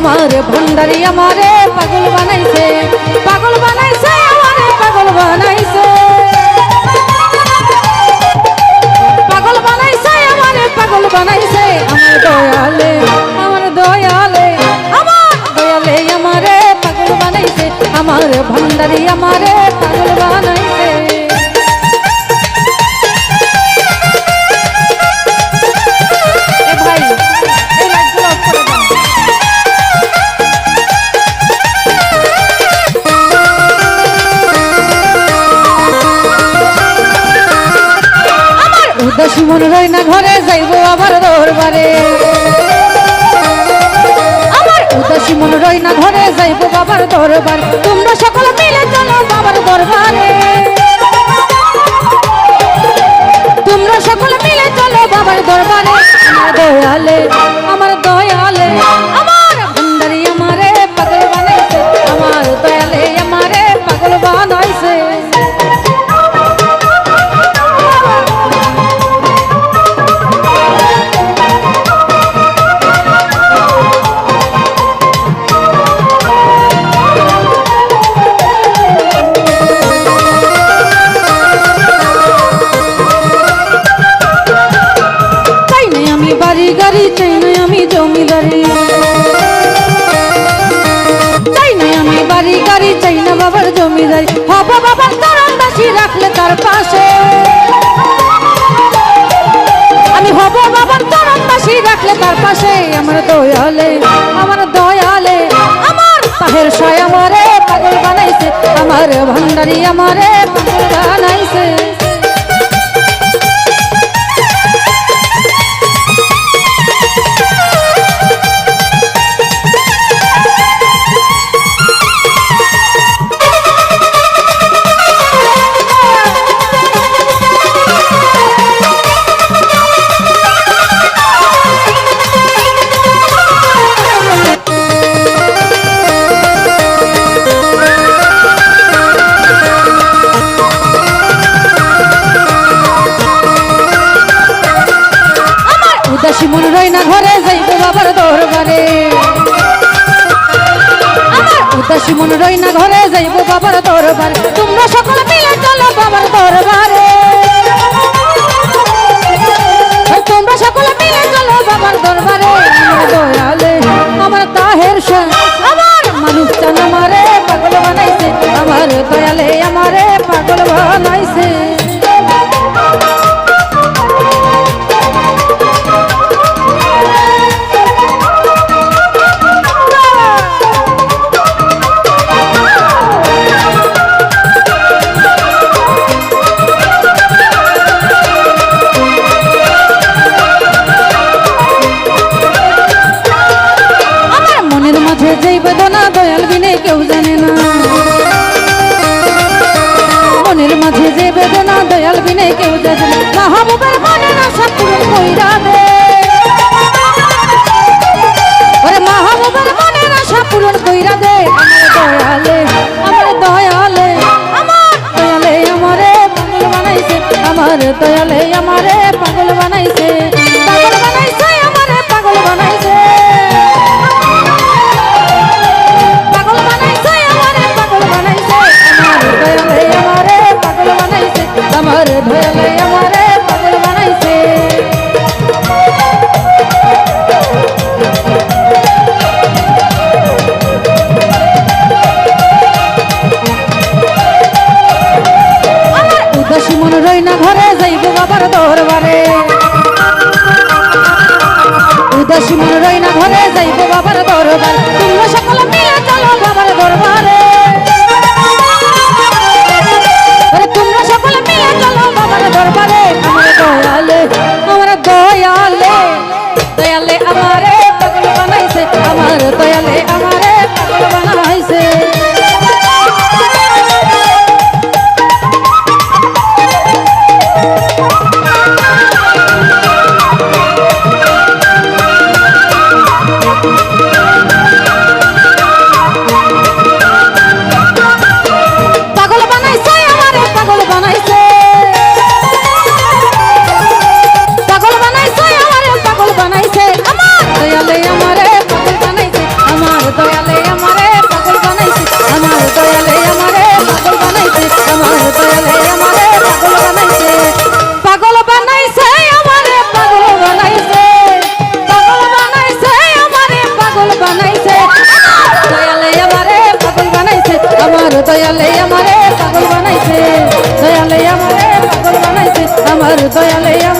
আমার ভণ্ডারি আমারে পাগল বানাইছে পাগল বানাইছে, আমারে পাগল বানাইছে। পাগল বানাইছে, আমারে পাগল বানাইছে। আমার দয়ালে আমার দয়ালে আমার দয়ালে আমারে পাগল বানাইছে। আমার ভান্ডারি আমারে পাগল যাইবো বাবার দরবার। তোমরা সকল মিলে চলো বাবার দরবারে। তোমরা সকল মিলে চলো বাবার দরবারে। আমার দয়ালে আমার দয়ালে, আমার ভান্ডারি আমারে পাগল বানাইছে। আমার দয়ালে আমারে পাগল বানাইছে। পাশে আমার দয়ালে আমার দয়ালে। আমার পাহের সয় আমারে পাগল বানাইছে, আমার ভান্ডারি আমারে পাগল বানাইছে আমার উদাসী মন রই না ঘরে, যাইব বাবার দরবারে। আমার উদাসী মন রই না ঘরে, যাইব বাবার দরবার। তোমরা সকল মিলে চলো বাবার দরবারে। তোমরা সকল মিলে চলো বাবার দরবারে। দয়ালে, আমার তাহের আমার মানুষ চান আমারে, পাগল বানাইছে আমার দয়ালে। বেদনা না কেউ জানে না। মাহবুবের বাবার দয়ালে আমারে পাগল বানাইছে